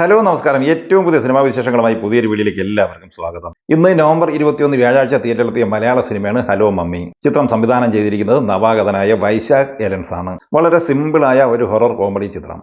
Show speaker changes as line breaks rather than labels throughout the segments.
hello നമസ്കാരം ഏറ്റവും പുതിയ സിനിമാ വിശേഷങ്ങളുമായി പുതിയൊരു വീഡിയോയിലേക്ക് എല്ലാവർക്കും സ്വാഗതം ഇന്ന് നവംബർ ഇരുപത്തിയൊന്ന് വ്യാഴാഴ്ച തിയേറ്ററിലെത്തിയ മലയാള സിനിമയാണ് ഹലോ മമ്മി ചിത്രം സംവിധാനം ചെയ്തിരിക്കുന്നത് നവാഗതനായ വൈശാഖ് എലൻസ് ആണ് വളരെ സിമ്പിളായ ഒരു ഹൊറർ കോമഡി ചിത്രം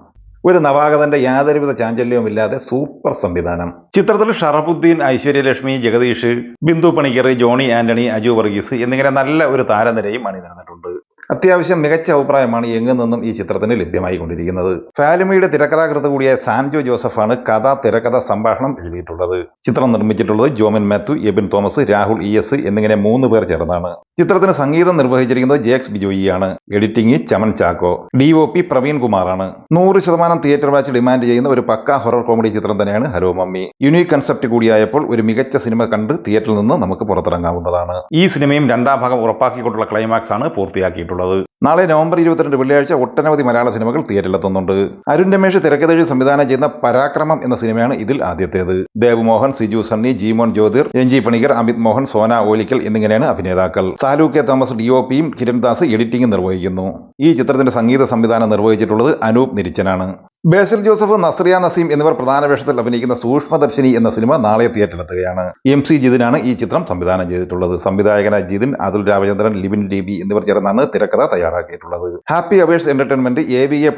ഒരു നവാഗതന്റെ യാതൊരുവിധ ചാഞ്ചല്യവും ഇല്ലാതെ സൂപ്പർ സംവിധാനം ചിത്രത്തിൽ ഷറഫുദ്ദീൻ ഐശ്വര്യലക്ഷ്മി ജഗദീഷ് ബിന്ദു പണിക്കർ ജോണി ആന്റണി അജു വർഗീസ് എന്നിങ്ങനെ നല്ല ഒരു താരനിരയും അണിനിരന്നിട്ടുണ്ട് അത്യാവശ്യം മികച്ച അഭിപ്രായമാണ് എങ്ങു നിന്നും ഈ ചിത്രത്തിന് കൊണ്ടിരിക്കുന്നത് ഫാലുമയുടെ തിരക്കഥാകൃത്ത് കൂടിയായ സാൻജോ ജോസഫാണ് കഥ തിരക്കഥ സംഭാഷണം എഴുതിയിട്ടുള്ളത് ചിത്രം നിർമ്മിച്ചിട്ടുള്ളത് ജോമിൻ മാത്യു എബിൻ തോമസ് രാഹുൽ ഇ എസ് എന്നിങ്ങനെ മൂന്ന് പേർ ചേർന്നാണ് ചിത്രത്തിന് സംഗീതം നിർവഹിച്ചിരിക്കുന്നത് ജേക്സ് ബിജോയിയാണ് editing Chaman Chacko D O P Praveen കുമാറാണ് നൂറ് ശതമാനം തിയേറ്റർ വാച്ച് ഡിമാൻഡ് ചെയ്യുന്ന ഒരു പക്ക ഹൊറർ കോമഡി ചിത്രം തന്നെയാണ് ഹലോ മമ്മി യുനീക് കൺസെപ്റ്റ് കൂടിയായപ്പോൾ ഒരു മികച്ച സിനിമ കണ്ട് തിയേറ്ററിൽ നിന്ന് നമുക്ക് പുറത്തിറങ്ങാവുന്നതാണ് ഈ സിനിമയും രണ്ടാം ഭാഗം ഉറപ്പാക്കിക്കൊണ്ടുള്ള ക്ലൈമാക്സ് ആണ് പൂർത്തിയാക്കിയിട്ടുള്ളത് ആയിട്ടുള്ളത് നാളെ നവംബർ ഇരുപത്തിരണ്ട് വെള്ളിയാഴ്ച ഒട്ടനവധി മലയാള സിനിമകൾ തിയേറ്ററിലെത്തുന്നുണ്ട് അരുൺ രമേശ് തിരക്കഥഴി സംവിധാനം ചെയ്യുന്ന പരാക്രമം എന്ന സിനിമയാണ് ഇതിൽ ആദ്യത്തേത് ദേവ് മോഹൻ സിജു സണ്ണി ജീമോൻ ജ്യോതിർ എൻ ജി പണിക്കർ അമിത് മോഹൻ സോന ഓലിക്കൽ എന്നിങ്ങനെയാണ് അഭിനേതാക്കൾ Saloo K Thomas D O പിയും എഡിറ്റിംഗും നിർവഹിക്കുന്നു ഈ ചിത്രത്തിന്റെ സംഗീത സംവിധാനം നിർവഹിച്ചിട്ടുള്ളത് അനൂപ് നിരിച്ചനാണ് ബേസിൽ ജോസഫ് നസ്രിയ നസീം എന്നിവർ പ്രധാന വേഷത്തിൽ അഭിനയിക്കുന്ന സൂക്ഷ്മദർശിനി എന്ന സിനിമ നാളെ തിയേറ്ററിലെത്തുകയാണ് എം സി ജിതിനാണ് ഈ ചിത്രം സംവിധാനം ചെയ്തിട്ടുള്ളത് സംവിധായകനായ ജിതിൻ അതുൽ രാമചന്ദ്രൻ ലിബിൻ ലിബി എന്നിവർ ചേർന്നാണ് തിരക്കഥ തയ്യാറാക്കിയിട്ടുള്ളത് happy hours entertainment A V A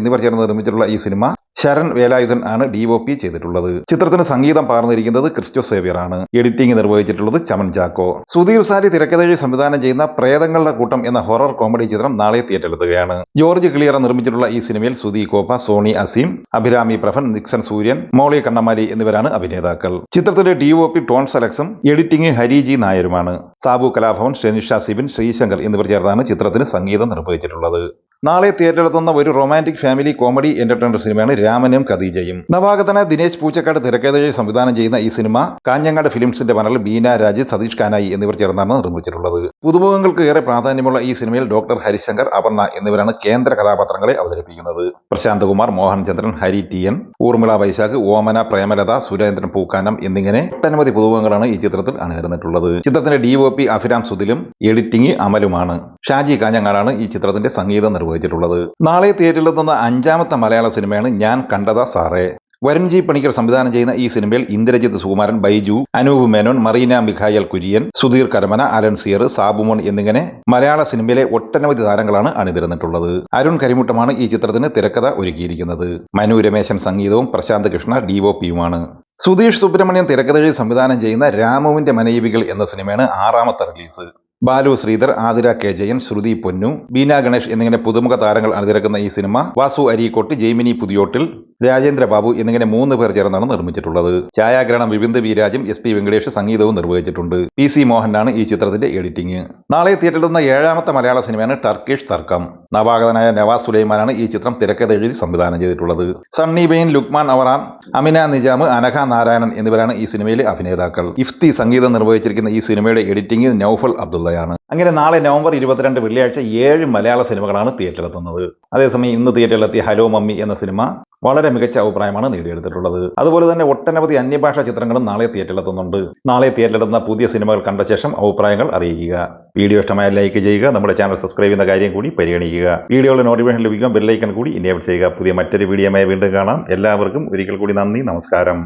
എന്നിവർ ചേർന്ന് നിർമ്മിച്ചിട്ടുള്ള ഈ സിനിമ ശരൺ വേലായുധൻ ആണ് ഡി ഒ പി ചെയ്തിട്ടുള്ളത് ചിത്രത്തിന് സംഗീതം പകർന്നിരിക്കുന്നത് ക്രിസ്റ്റോ സേവ്യർ ആണ് എഡിറ്റിംഗ് നിർവഹിച്ചിട്ടുള്ളത് ചമൻ ചാക്കോ സുധീർ സാരി തിരക്കഥഴി സംവിധാനം ചെയ്യുന്ന പ്രേതങ്ങളുടെ കൂട്ടം എന്ന ഹൊറർ കോമഡി ചിത്രം നാളെ തിയേറ്ററിലെത്തുകയാണ് ജോർജ് ക്ലിയർ നിർമ്മിച്ചിട്ടുള്ള ഈ സിനിമയിൽ സുധി കോപ്പ സോണി അസീം അഭിരാമി പ്രഭൻ നിക്സൺ സൂര്യൻ മോളി കണ്ണമാലി എന്നിവരാണ് അഭിനേതാക്കൾ ചിത്രത്തിന്റെ ഡി ഒ പി ടോൺ സെലക്സും എഡിറ്റിംഗ് ജി നായരുമാണ് സാബു കലാഭവൻ ഷെനിഷ സിബിൻ ശ്രീശങ്കർ എന്നിവർ ചേർന്നാണ് ചിത്രത്തിന് സംഗീതം നിർവഹിച്ചിട്ടുള്ളത് നാളെ തിയേറ്ററിലെത്തുന്ന ഒരു റൊമാൻറ്റിക് ഫാമിലി കോമഡി എന്റർടൈനർ സിനിമയാണ് രാമനും ഖദീജയും നവാഗതന ദിനേശ് പൂച്ചക്കാട് തിരക്കേതയെ സംവിധാനം ചെയ്യുന്ന ഈ സിനിമ കാഞ്ഞങ്ങാട് ഫിലിംസിന്റെ ബാനറിൽ ബീന രാജിത് സതീഷ് കാനായി എന്നിവർ ചേർന്നാണ് നിർമ്മിച്ചിട്ടുള്ളത് പുതുമുഖങ്ങൾക്ക് ഏറെ പ്രാധാന്യമുള്ള ഈ സിനിമയിൽ ഡോക്ടർ ഹരിശങ്കർ അപർണ എന്നിവരാണ് കേന്ദ്ര കഥാപാത്രങ്ങളെ അവതരിപ്പിക്കുന്നത് പ്രശാന്ത് കുമാർ മോഹൻചന്ദ്രൻ ഹരി ടി എൻ ഊർമിള വൈശാഖ് ഓമന പ്രേമലത സുരേന്ദ്രൻ പൂക്കാനം എന്നിങ്ങനെ ഒട്ടനവധി പുതുമുഖങ്ങളാണ് ഈ ചിത്രത്തിൽ അണിനിരന്നിട്ടുള്ളത് ചിത്രത്തിന്റെ ഡി ഒ പി അഭിരാം സുതിലും എഡിറ്റിംഗ് അമലുമാണ് ഷാജി കാഞ്ഞങ്ങാടാണ് ഈ ചിത്രത്തിന്റെ സംഗീതം നിർവഹിച്ചത് നിർവഹിച്ചിട്ടുള്ളത് നാളെ തിയേറ്ററിലെത്തുന്ന അഞ്ചാമത്തെ മലയാള സിനിമയാണ് ഞാൻ കണ്ടത സാറേ വരുൺജി പണിക്കർ സംവിധാനം ചെയ്യുന്ന ഈ സിനിമയിൽ ഇന്ദ്രജിത്ത് സുകുമാരൻ ബൈജു അനൂപ് മേനോൻ മറീന മിഖായൽ കുര്യൻ സുധീർ കരമന അരൺ സിയർ സാബുമോൻ എന്നിങ്ങനെ മലയാള സിനിമയിലെ ഒട്ടനവധി താരങ്ങളാണ് അണിതിരുന്നിട്ടുള്ളത് അരുൺ കരിമുട്ടമാണ് ഈ ചിത്രത്തിന് തിരക്കഥ ഒരുക്കിയിരിക്കുന്നത് മനു രമേശൻ സംഗീതവും പ്രശാന്ത് കൃഷ്ണ ഡിഒപിയുമാണ് സുധീഷ് സുബ്രഹ്മണ്യൻ തിരക്കഥയിൽ സംവിധാനം ചെയ്യുന്ന രാമുവിന്റെ മനയിവികൾ എന്ന സിനിമയാണ് ആറാമത്തെ റിലീസ് ബാലു ശ്രീധർ ആതിര കെ ജയൻ ശ്രുതി പൊന്നു ബീന ഗണേഷ് എന്നിങ്ങനെ പുതുമുഖ താരങ്ങൾ അണിനിരക്കുന്ന ഈ സിനിമ വാസു അരീക്കോട്ട് ജെയ്മിനി പുതിയോട്ടിൽ രാജേന്ദ്ര ബാബു എന്നിങ്ങനെ മൂന്ന് പേർ ചേർന്നാണ് നിർമ്മിച്ചിട്ടുള്ളത് ഛായാഗ്രഹണം വിവിന്ദ് വി രാജും എസ് പി വെങ്കടേഷ് സംഗീതവും നിർവഹിച്ചിട്ടുണ്ട് പി സി മോഹനാണ് ഈ ചിത്രത്തിന്റെ എഡിറ്റിംഗ് നാളെ തിയേറ്ററിലെത്തുന്ന ഏഴാമത്തെ മലയാള സിനിമയാണ് ടർക്കിഷ് തർക്കം നവാഗതനായ നവാസ് സുലൈമാനാണ് ഈ ചിത്രം തിരക്കഥ എഴുതി സംവിധാനം ചെയ്തിട്ടുള്ളത് സണ്ണി ബെയിൻ ലുക്മാൻ അവറാൻ അമിന നിജാം അനഘ നാരായണൻ എന്നിവരാണ് ഈ സിനിമയിലെ അഭിനേതാക്കൾ ഇഫ്തി സംഗീതം നിർവഹിച്ചിരിക്കുന്ന ഈ സിനിമയുടെ എഡിറ്റിംഗ് നൌഫൽ അബ്ദുള്ളയാണ് അങ്ങനെ നാളെ നവംബർ ഇരുപത്തിരണ്ട് വെള്ളിയാഴ്ച ഏഴ് മലയാള സിനിമകളാണ് തിയേറ്ററിലെത്തുന്നത് അതേസമയം ഇന്ന് തിയേറ്ററിലെത്തിയ ഹലോ മമ്മി എന്ന സിനിമ വളരെ മികച്ച അഭിപ്രായമാണ് നേടിയെടുത്തിട്ടുള്ളത് അതുപോലെ തന്നെ ഒട്ടനവധി അന്യഭാഷാ ചിത്രങ്ങളും നാളെ തിയേറ്ററിലെത്തുന്നുണ്ട് നാളെ തിയേറ്ററിലെത്തുന്ന പുതിയ സിനിമകൾ കണ്ട ശേഷം അഭിപ്രായങ്ങൾ അറിയിക്കുക വീഡിയോ ഇഷ്ടമായ ലൈക്ക് ചെയ്യുക നമ്മുടെ ചാനൽ സബ്സ്ക്രൈബ് ചെയ്യുന്ന കാര്യം കൂടി പരിഗണിക്കുക വീഡിയോയുടെ നോട്ടിഫിക്കേഷൻ ലഭിക്കാൻ ബെല്ലൈക്കൻ കൂടി ഇനേബിൾ ചെയ്യുക പുതിയ മറ്റൊരു വീഡിയോമായി വീണ്ടും കാണാം എല്ലാവർക്കും ഒരിക്കൽ കൂടി നന്ദി നമസ്കാരം